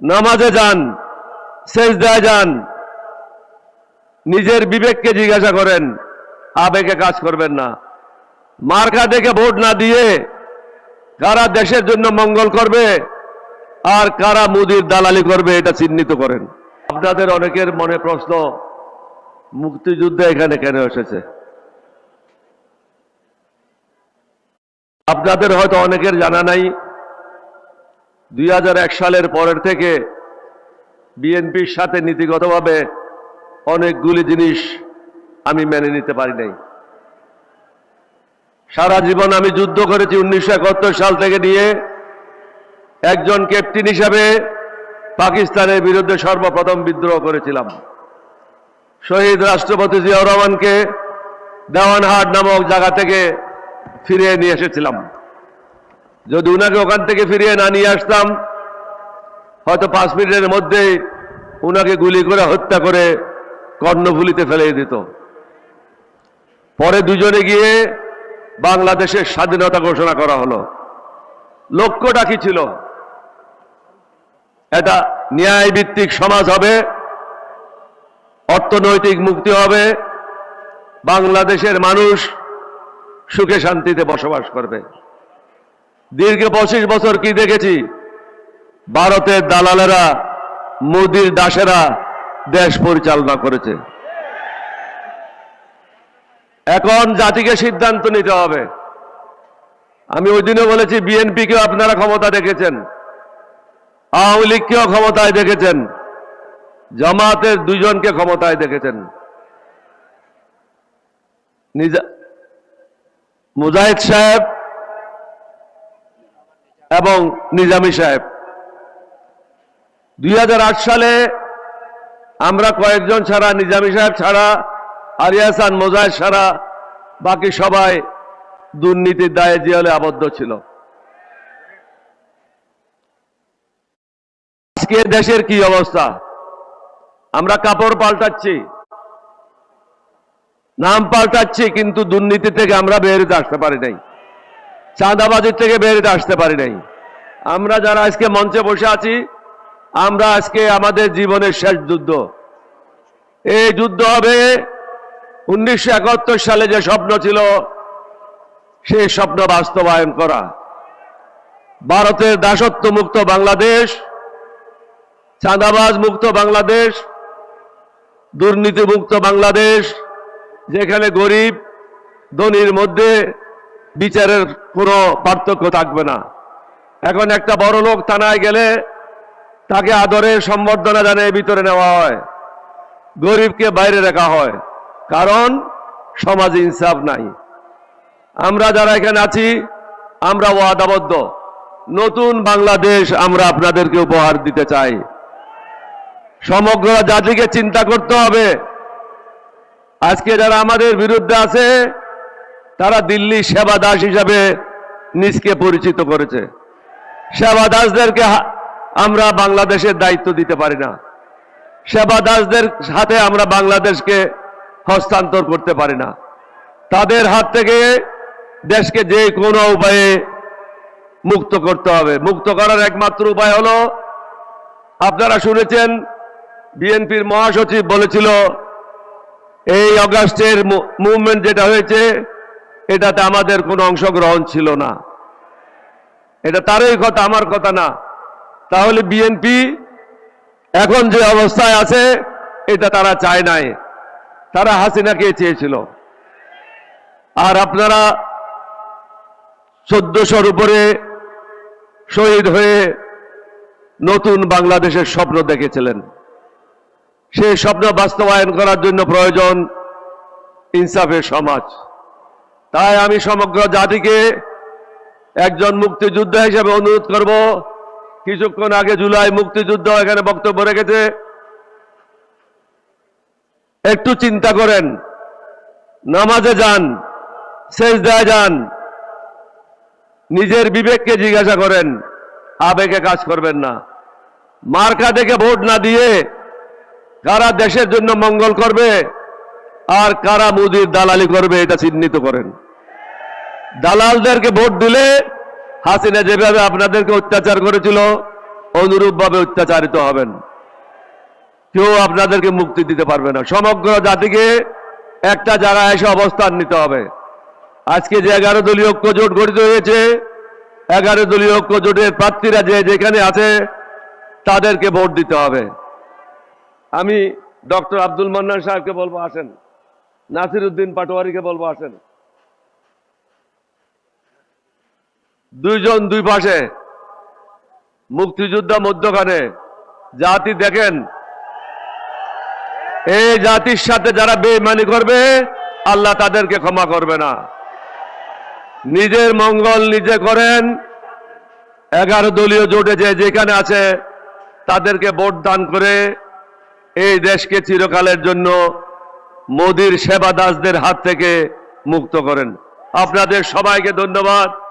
নামাজে যান, সেজদায় যান, নিজের বিবেককে জিজ্ঞাসা করেন, আবেগে কাজ করবেন না। মার্কা দেখে ভোট না দিয়ে কারা দেশের জন্য মঙ্গল করবে আর কারা মুদির দালালি করবে এটা চিহ্নিত করেন। আপনাদের অনেকের মনে প্রশ্ন, মুক্তিযুদ্ধ এখানে কেন এসেছে? আপনাদের হয়তো অনেকের জানা নাই দুই সালের পরের থেকে বিএনপির সাথে নীতিগতভাবে অনেকগুলি জিনিস আমি মেনে নিতে পারি নাই। সারা জীবন আমি যুদ্ধ করেছি উনিশশো একাত্তর সাল থেকে নিয়ে। একজন ক্যাপ্টেন হিসাবে পাকিস্তানের বিরুদ্ধে সর্বপ্রথম বিদ্রোহ করেছিলাম। শহীদ রাষ্ট্রপতি জিয়াউর রহমানকে দেওয়ানহাট নামক জায়গা থেকে ফিরিয়ে নিয়ে এসেছিলাম। যদি উনাকে ওখান থেকে ফিরিয়ে না নিয়ে আসতাম, হয়তো পাঁচ মিনিটের মধ্যেই উনাকে গুলি করে হত্যা করে কর্ণফুলিতে ফেলে দিত। পরে দুজনে গিয়ে বাংলাদেশের স্বাধীনতা ঘোষণা করা হলো। লক্ষ্যটা কি ছিল? এটা ন্যায় ভিত্তিক সমাজ হবে, অর্থনৈতিক মুক্তি হবে, বাংলাদেশের মানুষ সুখে শান্তিতে বসবাস করবে। দীর্ঘ পঁচিশ বছর কি দেখেছি? ভারতের দালালেরা, মোদির দাসেরা দেশ পরিচালনা করেছে। এখন জাতিকে সিদ্ধান্ত নিতে হবে। আমি ওই দিনও বলেছি, বিএনপিকেও আপনারা ক্ষমতা দেখেছেন। আওয়ামী লীগকেও ক্ষমতায় দেখেছেন। জামাতের দুজনকে ক্ষমতায় দেখেছেন। মুজাহিদ সাহেব এবং নিজামী সাহেব। দুই হাজার আট সালে আমরা কয়েকজন ছাড়া, নিজামী সাহেব ছাড়া আরিয়াসান মোজাহিদ ছাড়া, বাকি সবাই দুর্নীতির দায়ে জিয়ালে আবদ্ধ ছিল। আজকে দেশের কি অবস্থা? আমরা কাপড় পাল্টাচ্ছি, নাম পাল্টাচ্ছি, কিন্তু দুর্নীতি থেকে আমরা বেরোতে আসতে পারি নাই। চাঁদাবাজির থেকে বেরোতে আসতে পারি নাই। আমরা যারা আজকে মঞ্চে বসে আছি, আমরা আজকে আমাদের জীবনের শেষ যুদ্ধ। এই যুদ্ধ হবে উনিশশো একাত্তর সালে যে স্বপ্ন ছিল, সেই স্বপ্ন বাস্তবায়ন করা। ভারতের দাসত্ব মুক্ত বাংলাদেশ, চাঁদাবাজ মুক্ত বাংলাদেশ দুর্নীতি মুক্ত বাংলাদেশ, যেখানে গরিব, ধনির মধ্যে বিচারের কোনো পার্থক্য থাকবে না। এখন একটা বড় লোক থানায় গেলে তাকে আদরে সম্বর্ধনা জানিয়ে ভিতরে নেওয়া হয়। গরিবকে বাইরে রাখা হয়। কারণ সমাজে ইনসাফ নাই। আমরা যারা এখানে আছি, আমরা ওয়াদাবদ্ধ। নতুন বাংলাদেশ আমরা আপনাদেরকে উপহার দিতে চাই। সমগ্র জাতিকে চিন্তা করতে হবে। আজকে যারা আমাদের বিরুদ্ধে আছে, তারা দিল্লি সেবা দাস হিসাবে নিজকে পরিচিত করেছে। সেবা দাসদেরকে আমরা বাংলাদেশের দায়িত্ব দিতে পারি না। সেবা দাসদের সাথে আমরা বাংলাদেশকে হস্তান্তর করতে পারি না। তাদের হাত থেকে দেশকে যে কোনো উপায়ে মুক্ত করতে হবে। মুক্ত করার একমাত্র উপায় হলো, আপনারা শুনেছেন, বিএনপির মহাসচিব বলেছিল, এই অগাস্টের মুভমেন্ট যেটা হয়েছে, এটাতে আমাদের কোনো অংশগ্রহণ ছিল না। এটা তারই কথা, আমার কথা না। তাহলে বিএনপি এখন যে অবস্থায় আছে, এটা তারা চায় নাই। তারা হাসিনাকে চেয়েছিল। আর আপনারা চোদ্দশোর উপরে শহীদ হয়ে নতুন বাংলাদেশের স্বপ্ন দেখেছিলেন। সেই স্বপ্ন বাস্তবায়ন করার জন্য প্রয়োজন ইনসাফের সমাজ। তাই আমি সমগ্র জাতিকে একজন মুক্তিযোদ্ধা হিসেবে অনুরোধ করব, কিছুক্ষণ আগে জুলাই মুক্তিযুদ্ধ এখানে বক্তব্য রেখেছে। একটু চিন্তা করেন, নামাজে যান, সেজদায় যান, নিজের বিবেককে জিজ্ঞাসা করেন, আবেগে কাজ করবেন না। মার্কা দেখে ভোট না দিয়ে কারা দেশের জন্য মঙ্গল করবে আর কারা মুদির দালালি করবে এটা চিহ্নিত করেন। দালালদেরকে ভোট দিলে হাসিনা যেভাবে আপনাদেরকে অত্যাচার করেছিল, অনুরূপভাবে অত্যাচারিত হবেন। কেউ আপনাদেরকে মুক্তি দিতে পারবে না। সমগ্র জাতিকে একটা জায়গায় এসে অবস্থান নিতে হবে। আজকে যে এগারো দলীয় ঐক্য জোট গঠিত হয়েছে, এগারো দলীয় ঐক্য জোটের প্রার্থীরা যে যেখানে আছে, তাদেরকে ভোট দিতে হবে। আমি ডক্টর আব্দুল মান্নান সাহেবকে বলব, আসেন। নাসির উদ্দিন পাটোয়ারিকে বলব, আসেন। দুইজন দুই পাশে। মুক্তিযোদ্ধা মধ্যখানে। জাতি দেখেন। এই জাতির সাথে যারা বেমানি করবে, আল্লাহ তাদেরকে ক্ষমা করবে না। নিজের মঙ্গল নিজে করেন। এগারো দলীয় জোটে যে যেখানে আছে, তাদেরকে ভোট দান করে এই দেশকে চিরকালের জন্য মোদির সেবা দাসদের হাত থেকে মুক্ত করেন। আপনাদের সবাইকে ধন্যবাদ।